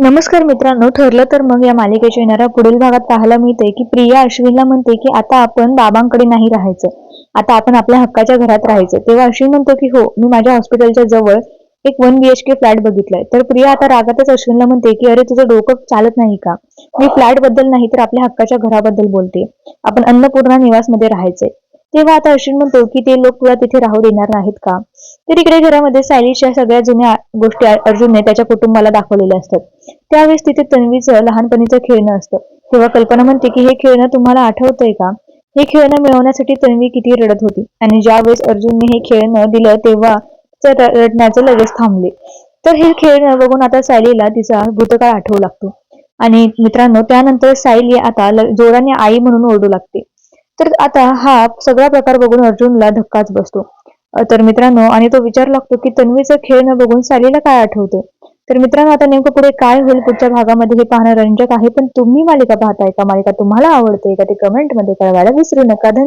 नमस्कार मित्रांनो ठरलं तर मग या मालिकेच्या येणाऱ्या पुढील भागात पाहायला मिळते की प्रिया अश्विनला म्हणते की आता आपण बाबांकडे नाही राहायचं. आता आपण आपल्या हक्काच्या घरात राहायचं. तेव्हा अश्विन म्हणतो की हो मी माझ्या हॉस्पिटलच्या जवळ एक वन बीएचके फ्लॅट बघितलाय. तर प्रिया आता रागातच अश्विनला म्हणते की अरे तुझं डोकं चालत नाही का? मी फ्लॅटबद्दल नाही तर आपल्या हक्काच्या घराबद्दल बोलते. आपण अन्नपूर्णा निवासमध्ये राहायचंय. तेव्हा आता अश्विन म्हणतो की ते लोक तुला तिथे राहू देणार नाहीत का? तर इकडे घरामध्ये सायलीच्या सगळ्या जुन्या गोष्टी अर्जुनने त्याच्या कुटुंबाला दाखवलेल्या असतात. त्यावेळेस तिथे तन्वीचं लहानपणीचं खेळणं असतं. तेव्हा कल्पना म्हणते की हे खेळणं तुम्हाला आठवतंय का? हे खेळणं मिळवण्यासाठी तन्वी किती रडत होती. आणि ज्यावेळेस अर्जुनने हे खेळणं दिलं तेव्हा रडण्याचं लगेच थांबले. तर हे खेळणं बघून आता सायलीला तिचा भूतकाळ आठवू लागतो. आणि मित्रांनो त्यानंतर सायली आता जोराने आई म्हणून ओरडू लागते. तर आता हा सगळा प्रकार बघून अर्जुनला धक्काच बसतो. तर मित्रांनो आणि तो विचार लागतो की तन्वीचं खेळ न बघून सालीला काय आठवते? तर मित्रांनो आता नेमकं पुढे काय होईल पुढच्या भागामध्ये हे पाहणं रंजक आहे पण तुम्ही मालिका पाहताय का? मालिका तुम्हाला आवडते का ते कमेंटमध्ये कळवायला विसरू नका. धन्यवाद.